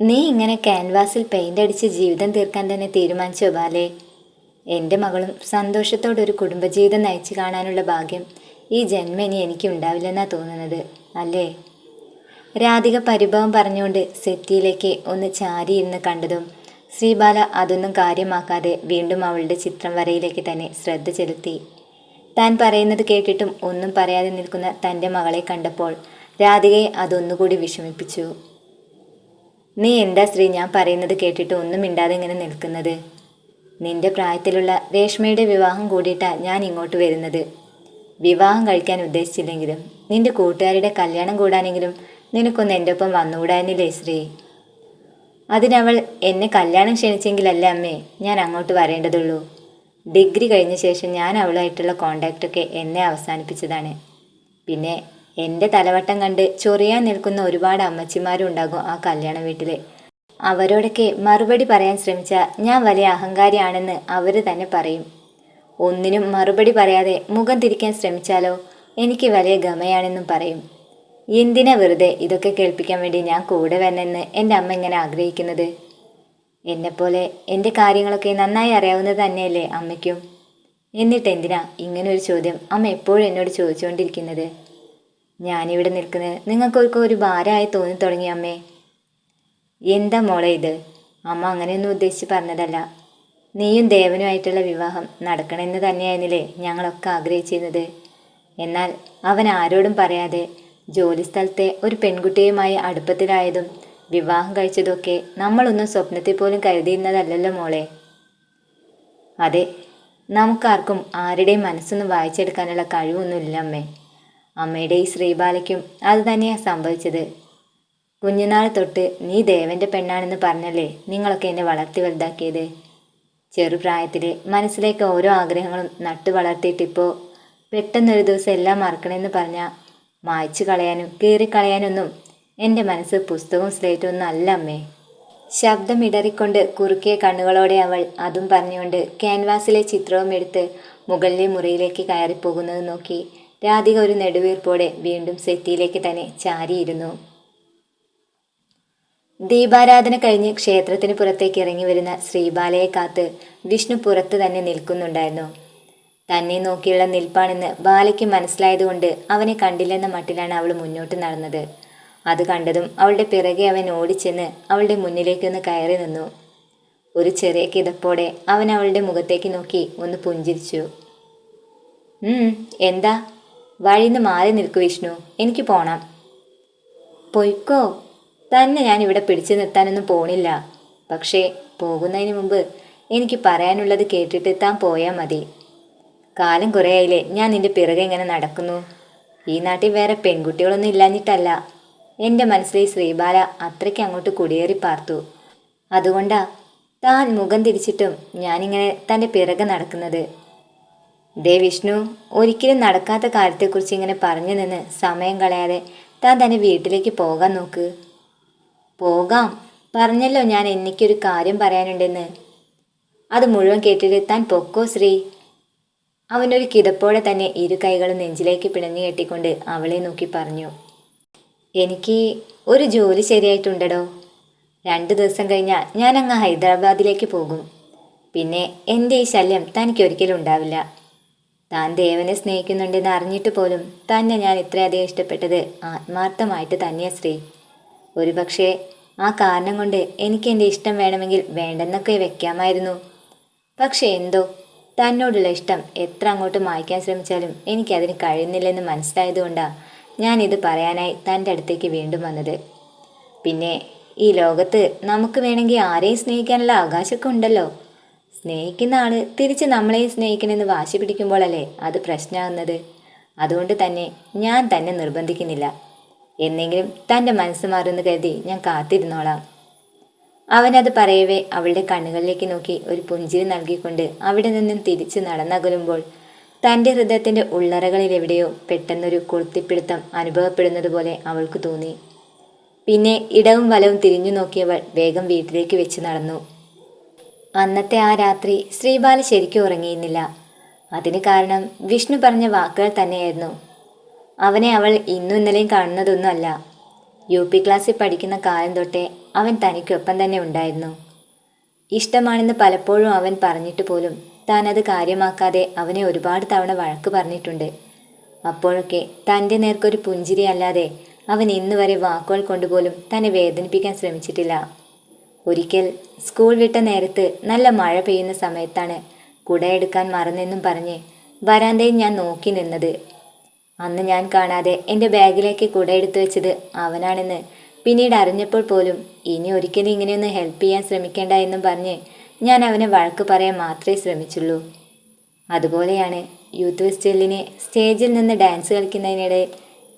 നീ ഇങ്ങനെ ക്യാൻവാസിൽ പെയിന്റ് അടിച്ച് ജീവിതം തീർക്കാൻ തന്നെ തീരുമാനിച്ചോ ബാലേ? എന്റെ മകളും സന്തോഷത്തോടെ ഒരു കുടുംബജീവിതം നയിച്ചു കാണാനുള്ള ഭാഗ്യം ഈ ജന്മം ഇനി എനിക്ക് ഉണ്ടാവില്ലെന്നാ തോന്നുന്നത് അല്ലേ? രാധിക പരിഭവം പറഞ്ഞുകൊണ്ട് സെറ്റിയിലേക്ക് ഒന്ന് ചാരിയിരുന്ന് കണ്ടതും ശ്രീബാല അതൊന്നും കാര്യമാക്കാതെ വീണ്ടും അവളുടെ ചിത്രം വരയിലേക്ക് തന്നെ ശ്രദ്ധ ചെലുത്തി. താൻ പറയുന്നത് കേട്ടിട്ടും ഒന്നും പറയാതെ നിൽക്കുന്ന തന്റെ മകളെ കണ്ടപ്പോൾ രാധികയെ അതൊന്നുകൂടി വിഷമിപ്പിച്ചു. നീ എന്താ ശ്രീ ഞാൻ പറയുന്നത് കേട്ടിട്ട് ഒന്നും മിണ്ടാതെ ഇങ്ങനെ നിൽക്കുന്നത്? നിന്റെ പ്രായത്തിലുള്ള രേഷ്മയുടെ വിവാഹം കൂടിയിട്ടാ ഞാൻ ഇങ്ങോട്ട് വരുന്നത്. വിവാഹം കഴിക്കാൻ ഉദ്ദേശിച്ചില്ലെങ്കിലും നിന്റെ കൂട്ടുകാരുടെ കല്യാണം കൂടാനെങ്കിലും നിനക്കൊന്ന് എന്റെ ഒപ്പം വന്നുകൂടാനില്ലേ ശ്രീ അതിനവൾ എന്നെ കല്യാണം ക്ഷണിച്ചെങ്കിലല്ല അമ്മേ ഞാൻ അങ്ങോട്ട് വരേണ്ടതുള്ളൂ. ഡിഗ്രി കഴിഞ്ഞ ശേഷം ഞാൻ അവളുമായിട്ടുള്ള കോണ്ടാക്റ്റൊക്കെ എന്നെ അവസാനിപ്പിച്ചതാണ്. പിന്നെ എന്റെ തലവട്ടം കണ്ട് ചൊറിയാൻ നിൽക്കുന്ന ഒരുപാട് അമ്മച്ചിമാരും ഉണ്ടാകും ആ കല്യാണ വീട്ടിൽ അവരോടൊക്കെ മറുപടി പറയാൻ ശ്രമിച്ച ഞാൻ വലിയ അഹങ്കാരിയാണെന്ന് അവർ തന്നെ പറയും. ഒന്നിനും മറുപടി പറയാതെ മുഖം തിരിക്കാൻ ശ്രമിച്ചാലോ? എനിക്ക് വലിയ ഗമയാണെന്നും പറയും. എന്തിനാ വെറുതെ ഇതൊക്കെ കേൾപ്പിക്കാൻ വേണ്ടി ഞാൻ കൂടെ വരണമെന്ന് എന്റെ അമ്മ ഇങ്ങനെ ആഗ്രഹിക്കുന്നത്? എന്നെപ്പോലെ എന്റെ കാര്യങ്ങളൊക്കെ നന്നായി അറിയാവുന്നത് തന്നെയല്ലേ അമ്മയ്ക്കും? എന്നിട്ട് എന്തിനാ ഇങ്ങനൊരു ചോദ്യം അമ്മ എപ്പോഴും എന്നോട് ചോദിച്ചുകൊണ്ടിരിക്കുന്നത്? ഞാനിവിടെ നിൽക്കുന്നത് നിങ്ങൾക്കൊക്കെ ഒരു ഭാരമായി തോന്നി തുടങ്ങി അമ്മേ. എന്താ മോളെ ഇത്? അമ്മ അങ്ങനെയൊന്നും ഉദ്ദേശിച്ച് പറഞ്ഞതല്ല. നീയും ദേവനുമായിട്ടുള്ള വിവാഹം നടക്കണമെന്ന് തന്നെയായിരുന്നില്ലേ ഞങ്ങളൊക്കെ ആഗ്രഹിച്ചിരുന്നത്. എന്നാൽ അവൻ ആരോടും പറയാതെ ജോലിസ്ഥലത്തെ ഒരു പെൺകുട്ടിയുമായി അടുപ്പത്തിലായതും വിവാഹം കഴിച്ചതൊക്കെ നമ്മളൊന്നും സ്വപ്നത്തിൽ പോലും കരുതിയിരുന്നതല്ലല്ലോ മോളെ. അതെ നമുക്കാർക്കും ആരുടെയും മനസ്സൊന്നും വായിച്ചെടുക്കാനുള്ള കഴിവൊന്നുമില്ല അമ്മേ. അമ്മയുടെ ഈ ശ്രീബാലയ്ക്കും അത് തന്നെയാ സംഭവിച്ചത്. കുഞ്ഞുനാൾ തൊട്ട് നീ ദേവന്റെ പെണ്ണാണെന്ന് പറഞ്ഞല്ലേ നിങ്ങളൊക്കെ എന്നെ വളർത്തി വലുതാക്കിയത്? ചെറുപ്രായത്തിലെ മനസ്സിലേക്ക് ഓരോ ആഗ്രഹങ്ങളും നട്ടു വളർത്തിയിട്ടിപ്പോൾ പെട്ടെന്നൊരു ദിവസം എല്ലാം മറക്കണമെന്ന് പറഞ്ഞ മായ്ച്ചു കളയാനും കീറിക്കളയാനൊന്നും എന്റെ മനസ്സ് പുസ്തകവും സ്ലേറ്റും ഒന്നും അല്ല അമ്മേ. ശബ്ദം ഇടറിക്കൊണ്ട് കുറുക്കിയ കണ്ണുകളോടെ അവൾ അതും പറഞ്ഞുകൊണ്ട് ക്യാൻവാസിലെ ചിത്രവും എടുത്ത് മുകളിലെ മുറിയിലേക്ക് കയറിപ്പോകുന്നത് നോക്കി രാധിക ഒരു നെടുവീർപ്പോടെ വീണ്ടും സെറ്റിയിലേക്ക് തന്നെ ചാരിയിരുന്നു. ദീപാരാധന കഴിഞ്ഞ് ക്ഷേത്രത്തിന് പുറത്തേക്ക് ഇറങ്ങി വരുന്ന ശ്രീബാലയെ കാത്ത് വിഷ്ണു പുറത്ത് തന്നെ നിൽക്കുന്നുണ്ടായിരുന്നു. തന്നെ നോക്കിയുള്ള നിൽപ്പാണെന്ന് ബാലയ്ക്ക് മനസ്സിലായതുകൊണ്ട് അവനെ കണ്ടില്ലെന്ന മട്ടിലാണ് അവൾ മുന്നോട്ട് നടന്നത്. അത് കണ്ടതും അവളുടെ പിറകെ അവൻ ഓടിച്ചെന്ന് അവളുടെ മുന്നിലേക്കൊന്ന് കയറി നിന്നു. ഒരു ചെറിയ കിതപ്പോടെ അവൻ അവളുടെ മുഖത്തേക്ക് നോക്കി ഒന്ന് പുഞ്ചിരിച്ചു. എന്താ? വഴിന്ന് മാറി നിൽക്കു വിഷ്ണു. എനിക്ക് പോണം. പൊയ്ക്കോ. തന്നെ ഞാൻ ഇവിടെ പിടിച്ചു നിർത്താനൊന്നും പോണില്ല. പക്ഷേ പോകുന്നതിന് മുമ്പ് എനിക്ക് പറയാനുള്ളത് കേട്ടിട്ട് താൻ പോയാൽ മതി. കാലം കുറേയായില്ലേ ഞാൻ നിന്റെ പിറകെ ഇങ്ങനെ നടക്കുന്നു. ഈ നാട്ടിൽ വേറെ പെൺകുട്ടികളൊന്നും ഇല്ലാഞ്ഞിട്ടല്ല. എന്റെ മനസ്സിലെ ശ്രീബാല അത്രയ്ക്ക് അങ്ങോട്ട് കുടിയേറി പാർത്തു. അതുകൊണ്ടാ താൻ മുഖം തിരിച്ചിട്ടും ഞാനിങ്ങനെ തന്റെ പിറകെ നടക്കുന്നത്. ദേ വിഷ്ണു ഒരിക്കലും നടക്കാത്ത കാര്യത്തെക്കുറിച്ച് ഇങ്ങനെ പറഞ്ഞു നിന്ന് സമയം കളയാതെ താൻ തന്നെ വീട്ടിലേക്ക് പോകാൻ നോക്ക്. പോകാം. പറഞ്ഞല്ലോ ഞാൻ എനിക്കൊരു കാര്യം പറയാനുണ്ടെന്ന്. അത് മുഴുവൻ കേട്ടിട്ട് താൻ പൊക്കോ ശ്രീ? അവനൊരു കിതപ്പോടെ തന്നെ ഇരു കൈകളും നെഞ്ചിലേക്ക് പിണഞ്ഞു കെട്ടിക്കൊണ്ട് അവളെ നോക്കി പറഞ്ഞു. എനിക്ക് ഒരു ജോലി ശരിയായിട്ടുണ്ടടോ? രണ്ട് ദിവസം കഴിഞ്ഞാൽ ഞാൻ അങ്ങ് ഹൈദരാബാദിലേക്ക് പോകും. പിന്നെ എന്റെ ഈ ശല്യം തനിക്കൊരിക്കലും ഉണ്ടാവില്ല. താൻ ദേവനെ സ്നേഹിക്കുന്നുണ്ടെന്ന് അറിഞ്ഞിട്ട് പോലും തന്നെ ഞാൻ ഇത്രയധികം ഇഷ്ടപ്പെട്ടത് ആത്മാർത്ഥമായിട്ട് തന്നെയാ ശ്രീ. ഒരുപക്ഷെ ആ കാരണം കൊണ്ട് എനിക്ക് എന്റെ ഇഷ്ടം വേണമെങ്കിൽ വേണ്ടെന്നൊക്കെ വെക്കാമായിരുന്നു. പക്ഷെ എന്തോ തന്നോടുള്ള ഇഷ്ടം എത്ര അങ്ങോട്ട് മായ്ക്കാൻ ശ്രമിച്ചാലും എനിക്കതിന് കഴിയുന്നില്ലെന്ന് മനസ്സിലായതുകൊണ്ടാണ് ഞാനിത് പറയാനായി തന്റെ അടുത്തേക്ക് വീണ്ടും വന്നത്. പിന്നെ ഈ ലോകത്ത് നമുക്ക് വേണമെങ്കിൽ ആരെയും സ്നേഹിക്കാനുള്ള അവകാശമൊക്കെ ഉണ്ടല്ലോ. സ്നേഹിക്കുന്ന ആൾ തിരിച്ച് നമ്മളെയും സ്നേഹിക്കണമെന്ന് വാശി പിടിക്കുമ്പോഴല്ലേ അത് പ്രശ്നമാകുന്നത് അതുകൊണ്ട് തന്നെ ഞാൻ തന്നെ നിർബന്ധിക്കുന്നില്ല. എന്നെങ്കിലും തന്റെ മനസ്സ് മാറുമെന്ന് കരുതി ഞാൻ കാത്തിരുന്നോളാം. അവനത് പറയവേ അവളുടെ കണ്ണുകളിലേക്ക് നോക്കി ഒരു പുഞ്ചിരി നൽകിക്കൊണ്ട് അവിടെ നിന്നും തിരിച്ചു നടന്നകലുമ്പോൾ തന്റെ ഹൃദയത്തിന്റെ ഉള്ളറകളിൽ എവിടെയോ പെട്ടെന്നൊരു കൊളുത്തിപ്പിടുത്തം അനുഭവപ്പെടുന്നത് പോലെ അവൾക്ക് തോന്നി. പിന്നെ ഇടവും വലവും തിരിഞ്ഞു നോക്കിയവൾ വേഗം വീട്ടിലേക്ക് വെച്ച് നടന്നു. അന്നത്തെ ആ രാത്രി ശ്രീബാല ശരിക്കും ഉറങ്ങിയിരുന്നില്ല. അതിന് കാരണം വിഷ്ണു പറഞ്ഞ വാക്കുകൾ തന്നെയായിരുന്നു. അവനെ അവൾ ഇന്നും ഇന്നലെയും കാണുന്നതൊന്നുമല്ല. യു പി ക്ലാസ്സിൽ പഠിക്കുന്ന കാലം തൊട്ടേ അവൻ തനിക്കൊപ്പം തന്നെ ഉണ്ടായിരുന്നു. ഇഷ്ടമാണെന്ന് പലപ്പോഴും അവൻ പറഞ്ഞിട്ട് പോലും താൻ അത് കാര്യമാക്കാതെ അവനെ ഒരുപാട് തവണ വഴക്ക് പറഞ്ഞിട്ടുണ്ട്. അപ്പോഴൊക്കെ തന്റെ നേർക്കൊരു പുഞ്ചിരി അല്ലാതെ അവൻ ഇന്നുവരെ വാക്കുകൾ കൊണ്ടുപോലും തന്നെ വേദനിപ്പിക്കാൻ ശ്രമിച്ചിട്ടില്ല. ഒരിക്കൽ സ്കൂൾ വിട്ട നേരത്ത് നല്ല മഴ പെയ്യുന്ന സമയത്താണ് കുടയെടുക്കാൻ മറന്നെന്നും പറഞ്ഞ് വരാന്തയിൽ ഞാൻ നോക്കി നിന്നത്. അന്ന് ഞാൻ കാണാതെ എന്റെ ബാഗിലേക്ക് കുടയെടുത്തു വെച്ചത് അവനാണെന്ന് പിന്നീട് അറിഞ്ഞപ്പോൾ പോലും ഇനി ഒരിക്കലും ഇങ്ങനെയൊന്ന് ഹെൽപ്പ് ചെയ്യാൻ ശ്രമിക്കേണ്ട എന്നും പറഞ്ഞ് ഞാൻ അവനെ വഴക്ക് പറയാൻ മാത്രമേ ശ്രമിച്ചുള്ളൂ. അതുപോലെയാണ് യൂത്ത് ഫെസ്റ്റിവലിന് സ്റ്റേജിൽ നിന്ന് ഡാൻസ് കളിക്കുന്നതിനിടെ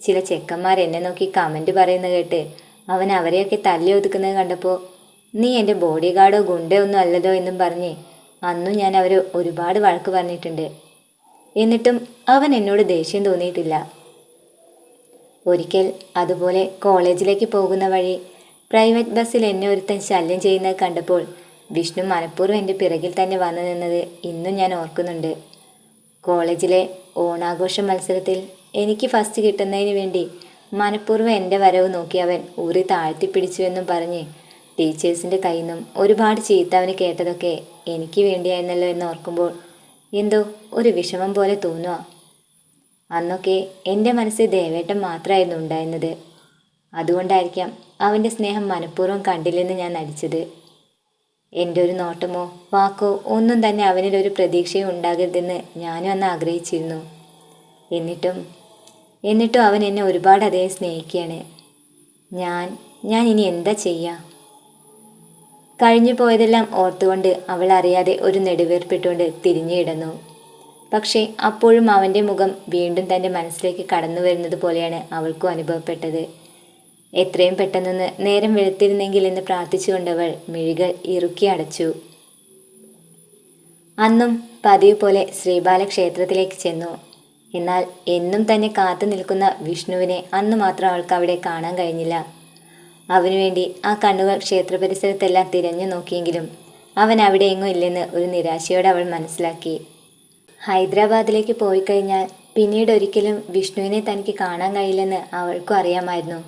ചില ചെക്കന്മാർ എന്നെ നോക്കി കമന്റ് പറയുന്നത് കേട്ട് അവൻ അവരെയൊക്കെ തല്ലി ഒതുക്കുന്നത് കണ്ടപ്പോൾ നീ എന്റെ ബോഡി ഗാർഡോ ഗുണ്ടോ ഒന്നും അല്ലതോ എന്നും പറഞ്ഞ് അന്നും ഞാൻ അവർ ഒരുപാട് വഴക്ക് പറഞ്ഞിട്ടുണ്ട്. എന്നിട്ടും അവൻ എന്നോട് ദേഷ്യം തോന്നിയിട്ടില്ല. ഒരിക്കൽ അതുപോലെ കോളേജിലേക്ക് പോകുന്ന വഴി പ്രൈവറ്റ് ബസ്സിൽ എന്നെ ഒരുത്തൻ ശല്യം ചെയ്യുന്നത് കണ്ടപ്പോൾ വിഷ്ണു മനഃപൂർവം എന്റെ പിറകിൽ തന്നെ വന്നു നിന്നത് ഇന്നും ഞാൻ ഓർക്കുന്നുണ്ട്. കോളേജിലെ ഓണാഘോഷ മത്സരത്തിൽ എനിക്ക് ഫസ്റ്റ് കിട്ടുന്നതിന് വേണ്ടി മനഃപൂർവം എന്റെ വരവ് നോക്കി അവൻ ഊറി താഴ്ത്തിപ്പിടിച്ചു എന്നും പറഞ്ഞ് ടീച്ചേഴ്സിന്റെ കയ്യിൽ നിന്നും ഒരുപാട് ചീത്ത അവന് കേട്ടതൊക്കെ എനിക്ക് വേണ്ടിയായിരുന്നല്ലോ എന്ന് ഓർക്കുമ്പോൾ എന്തോ ഒരു വിഷമം പോലെ തോന്നുക അന്നൊക്കെ എന്റെ മനസ്സിൽ ദേവേട്ടം മാത്രമായിരുന്നു ഉണ്ടായിരുന്നത്. അതുകൊണ്ടായിരിക്കാം അവന്റെ സ്നേഹം മനഃപൂർവം കണ്ടില്ലെന്ന് ഞാൻ നടിച്ചത്. എന്റെ ഒരു നോട്ടമോ വാക്കോ ഒന്നും തന്നെ അവനിൽ ഒരു പ്രതീക്ഷയും ഉണ്ടാകരുതെന്ന് ഞാനും അന്ന് ആഗ്രഹിച്ചിരുന്നു. എന്നിട്ടും എന്നിട്ടും അവൻ എന്നെ ഒരുപാട് അദ്ദേഹം സ്നേഹിക്കുകയാണ്. ഞാൻ ഞാൻ ഇനി എന്താ ചെയ്യുക കഴിഞ്ഞു പോയതെല്ലാം ഓർത്തുകൊണ്ട് അവൾ അറിയാതെ ഒരു നെടുവേർപ്പിട്ടുകൊണ്ട് തിരിഞ്ഞിടുന്നു പക്ഷേ അപ്പോഴും അവന്റെ മുഖം വീണ്ടും തന്റെ മനസ്സിലേക്ക് കടന്നു വരുന്നത് പോലെയാണ് അവൾക്കും അനുഭവപ്പെട്ടത്. എത്രയും പെട്ടെന്നൊന്ന് നേരം വെളുത്തിരുന്നെങ്കിൽ എന്ന് പ്രാർത്ഥിച്ചുകൊണ്ടവൾ മിഴികൾ ഇറുക്കി അടച്ചു. അന്നും പതിവ് പോലെ ശ്രീബാല ക്ഷേത്രത്തിലേക്ക് ചെന്നു. എന്നാൽ എന്നും തന്നെ കാത്തു നിൽക്കുന്ന വിഷ്ണുവിനെ അന്ന് മാത്രം അവൾക്ക് അവിടെ കാണാൻ കഴിഞ്ഞില്ല. അവനുവേണ്ടി ആ കണ്ണുകൾ ക്ഷേത്രപരിസരത്തെല്ലാം തിരഞ്ഞു നോക്കിയെങ്കിലും അവൻ അവിടെ എങ്ങും ഇല്ലെന്ന് ഒരു നിരാശയോടെ അവൾ മനസ്സിലാക്കി. ഹൈദരാബാദിലേക്ക് പോയി കഴിഞ്ഞാൽ പിന്നീട് ഒരിക്കലും വിഷ്ണുവിനെ തനിക്ക് കാണാൻ കഴിയില്ലെന്ന് അവൾക്കും അറിയാമായിരുന്നു.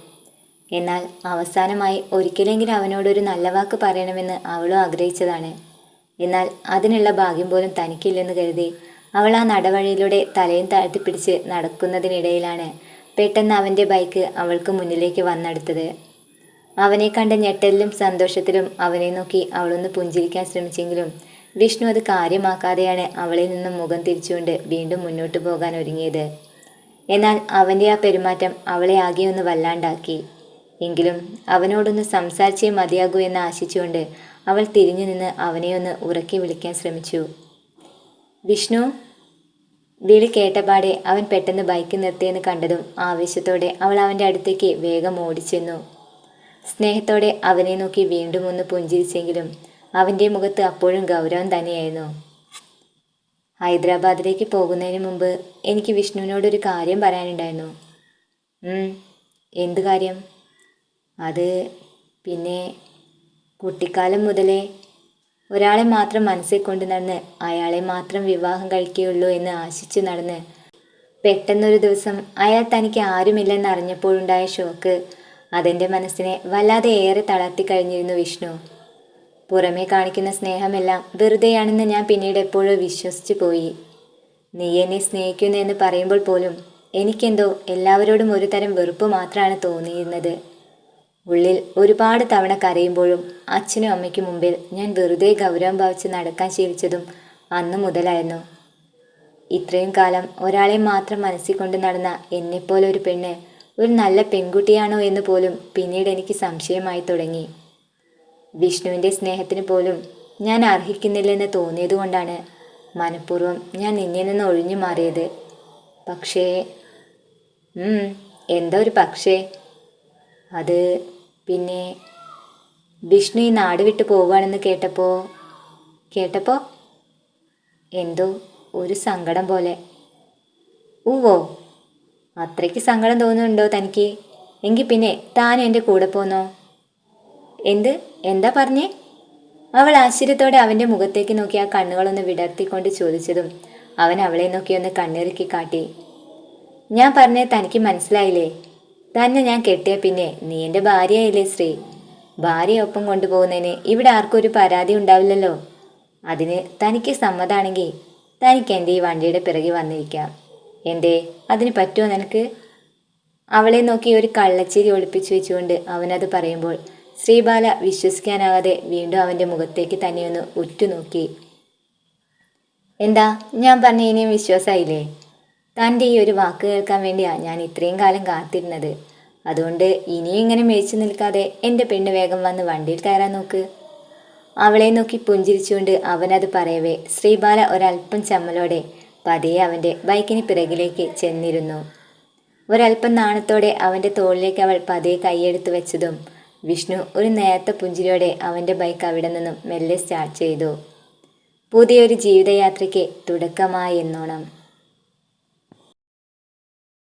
എന്നാൽ അവസാനമായി ഒരിക്കലെങ്കിലും അവനോടൊരു നല്ല വാക്ക് പറയണമെന്ന് അവളും ആഗ്രഹിച്ചതാണ്. എന്നാൽ അതിനുള്ള ഭാഗ്യം പോലും തനിക്കില്ലെന്ന് കരുതി അവൾ ആ നടവഴിയിലൂടെ തലയും താഴ്ത്തിപ്പിടിച്ച് നടക്കുന്നതിനിടയിലാണ് പെട്ടെന്ന് അവന്റെ ബൈക്ക് അവൾക്ക് മുന്നിലേക്ക് വന്നെടുത്തത്. അവനെ കണ്ട ഞെട്ടലിലും സന്തോഷത്തിലും അവനെ നോക്കി അവളൊന്ന് പുഞ്ചിരിക്കാൻ ശ്രമിച്ചെങ്കിലും വിഷ്ണു അത് കാര്യമാക്കാതെയാണ് അവളിൽ നിന്നും മുഖം തിരിച്ചുകൊണ്ട് വീണ്ടും മുന്നോട്ട് പോകാൻ ഒരുങ്ങിയത്. എന്നാൽ അവന്റെ ആ പെരുമാറ്റം അവളെ ആകെ ഒന്ന് വല്ലാണ്ടാക്കി. എങ്കിലും അവനോടൊന്ന് സംസാരിച്ചേ മതിയാകൂ എന്ന് ആശിച്ചുകൊണ്ട് അവൾ തിരിഞ്ഞു നിന്ന് അവനെ ഒന്ന് ഉറക്കി വിളിക്കാൻ ശ്രമിച്ചു. വിഷ്ണു വിളി കേട്ടപാടെ അവൻ പെട്ടെന്ന് ബൈക്ക് നിർത്തിയെന്ന് കണ്ടതും ആവേശത്തോടെ അവൾ അവന്റെ അടുത്തേക്ക് വേഗം ഓടിച്ചെന്നു. സ്നേഹത്തോടെ അവനെ നോക്കി വീണ്ടും ഒന്ന് പുഞ്ചിരിച്ചെങ്കിലും അവന്റെ മുഖത്ത് അപ്പോഴും ഗൗരവം തന്നെയായിരുന്നു. ഹൈദരാബാദിലേക്ക് പോകുന്നതിന് മുമ്പ് എനിക്ക് വിഷ്ണുവിനോടൊരു കാര്യം പറയാനുണ്ടായിരുന്നു. എന്ത് കാര്യം? അത് പിന്നെ കുട്ടിക്കാലം മുതലേ ഒരാളെ മാത്രം മനസ്സിൽ കൊണ്ട് നടന്ന് അയാളെ മാത്രം വിവാഹം കഴിക്കുകയുള്ളൂ എന്ന് ആശിച്ചു നടന്ന് പെട്ടെന്നൊരു ദിവസം അയാൾ തനിക്ക് ആരുമില്ലെന്ന് അറിഞ്ഞപ്പോഴുണ്ടായ ഷോക്ക് അതെന്റെ മനസ്സിനെ വല്ലാതെ ഏറെ തളർത്തി കഴിഞ്ഞിരുന്നു വിഷ്ണു. പുറമേ കാണിക്കുന്ന സ്നേഹമെല്ലാം വെറുതെയാണെന്ന് ഞാൻ പിന്നീട് എപ്പോഴും വിശ്വസിച്ചു പോയി. നീ എന്നെ സ്നേഹിക്കുന്നു എന്ന് പറയുമ്പോൾ പോലും എനിക്കെന്തോ എല്ലാവരോടും ഒരു തരം വെറുപ്പ് മാത്രമാണ് തോന്നിയിരുന്നത്. ഉള്ളിൽ ഒരുപാട് തവണ കരയുമ്പോഴും അച്ഛനും അമ്മയ്ക്കും മുമ്പിൽ ഞാൻ വെറുതെ ഗൗരവം ഭാവിച്ച് നടക്കാൻ ശീലിച്ചതും അന്ന് മുതലായിരുന്നു. ഇത്രയും കാലം ഒരാളെ മാത്രം മനസ്സിൽ കൊണ്ട് നടന്ന എന്നെപ്പോലൊരു പെണ്ണ് ഒരു നല്ല പെൺകുട്ടിയാണോ എന്ന് പോലും പിന്നീട് എനിക്ക് സംശയമായി തുടങ്ങി. വിഷ്ണുവിന്റെ സ്നേഹത്തിന് പോലും ഞാൻ അർഹിക്കുന്നില്ലെന്ന് തോന്നിയതുകൊണ്ടാണ് മനഃപൂർവം ഞാൻ നിന്നിൽ നിന്ന് ഒഴിഞ്ഞു മാറിയത്. പക്ഷേ എന്താ ഒരു പക്ഷേ? അത് പിന്നെ വിഷ്ണു ഈ നാട് വിട്ട് പോവുകയാണെന്ന് കേട്ടപ്പോൾ കേട്ടപ്പോൾ എന്തോ ഒരു സങ്കടം പോലെ. ഊവോ അത്രയ്ക്ക് സങ്കടം തോന്നുന്നുണ്ടോ തനിക്ക്? എങ്കിൽ പിന്നെ താൻ എന്റെ കൂടെ പോന്നോ? എന്ത്? എന്താ പറഞ്ഞേ? അവൾ ആശ്ചര്യത്തോടെ അവന്റെ മുഖത്തേക്ക് നോക്കി ആ കണ്ണുകളൊന്ന് വിടർത്തിക്കൊണ്ട് ചോദിച്ചതും അവൻ അവളെ നോക്കി ഒന്ന് കണ്ണിറുക്കി കാട്ടി. ഞാൻ പറഞ്ഞേ തനിക്ക് മനസ്സിലായില്ലേ? തന്നെ ഞാൻ കെട്ടിയ പിന്നെ നീ എന്റെ ഭാര്യയായില്ലേ ശ്രീ? ഭാര്യയൊപ്പം കൊണ്ടുപോകുന്നതിന് ഇവിടെ ആർക്കും ഒരു പരാതി ഉണ്ടാവില്ലല്ലോ? അതിന് തനിക്ക് സമ്മതാണെങ്കിൽ തനിക്ക് എന്റെ ഈ വണ്ടിയുടെ പിറകെ വന്നിരിക്കാം. എന്തേ അതിന് പറ്റുമോ നിനക്ക്? അവളെ നോക്കി ഒരു കള്ളച്ചിരി ഒളിപ്പിച്ചു വെച്ചുകൊണ്ട് അവനത് പറയുമ്പോൾ ശ്രീബാല വിശ്വസിക്കാനാവാതെ വീണ്ടും അവന്റെ മുഖത്തേക്ക് തന്നെയൊന്ന് ഉറ്റുനോക്കി. എന്താ ഞാൻ പറഞ്ഞ ഇനിയും വിശ്വാസമായില്ലേ തന്റെ ഈ ഒരു വാക്ക് കേൾക്കാൻ വേണ്ടിയാണ് ഞാൻ ഇത്രയും കാലം കാത്തിരുന്നത്. അതുകൊണ്ട് ഇനിയും ഇങ്ങനെ മേച്ചു നിൽക്കാതെ എന്റെ പെണ്ണ് വേഗം വന്ന് വണ്ടിയിൽ കയറാൻ നോക്ക്. അവളെ നോക്കി പുഞ്ചിരിച്ചുകൊണ്ട് അവനത് പറയവേ ശ്രീബാല ഒരല്പം ചമ്മലോടെ പതിയെ അവന്റെ ബൈക്കിന് പിറകിലേക്ക് ചെന്നിരുന്നു. ഒരല്പം നാണത്തോടെ അവന്റെ തോളിലേക്ക് അവൾ പതിയെ കൈയെടുത്ത് വെച്ചതും വിഷ്ണു ഒരു നേരത്തെ പുഞ്ചിരിയോടെ അവന്റെ ബൈക്ക് അവിടെ നിന്നും മെല്ലെ സ്റ്റാർട്ട് ചെയ്തു. പുതിയൊരു ജീവിതയാത്രയ്ക്ക് തുടക്കമായി എന്നോണം